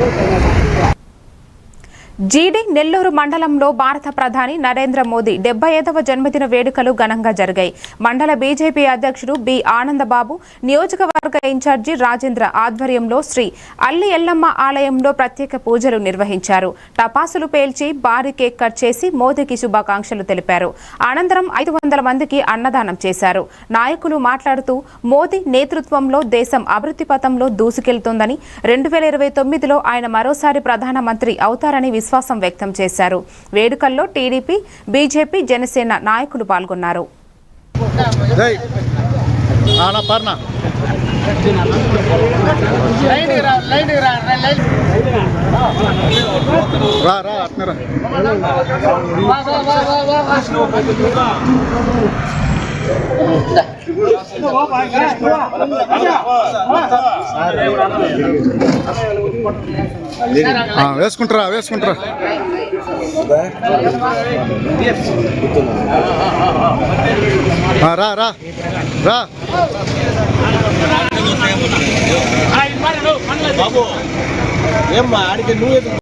Thank you. జీడీ నెల్లూరు మండలంలో భారత ప్రధాని నరేంద్ర మోదీ డెబ్బై ఐదవ జన్మదిన వేడుకలు ఘనంగా జరిగాయి. మండల బీజేపీ అధ్యక్షుడు బి. ఆనందబాబు నియోజకవర్గ ఇన్ఛార్జి రాజేంద్ర ఆధ్వర్యంలో శ్రీ అల్లి ఎల్లమ్మ ఆలయంలో ప్రత్యేక పూజలు నిర్వహించారు. టపాసులు పేల్చి భారీ కేక్ కట్ చేసి మోదీకి శుభాకాంక్షలు తెలిపారు. అనంతరం ఐదు వందల మందికి అన్నదానం చేశారు. నాయకులు మాట్లాడుతూ మోదీ నేతృత్వంలో దేశం అభివృద్ధి పథంలో దూసుకెళ్తోందని రెండు వేల ఇరవై తొమ్మిదిలో ఆయన మరోసారి ప్రధానమంత్రి అవుతారని విశ్వాసం వ్యక్తం చేశారు. వేడుకల్లో టీడీపీ బీజేపీ జనసేన నాయకులు పాల్గొన్నారు. రా వేసుకుంటారా వేసుకుంటారా. రా రా రా. ఏమ్మా ఆడికి నువ్వు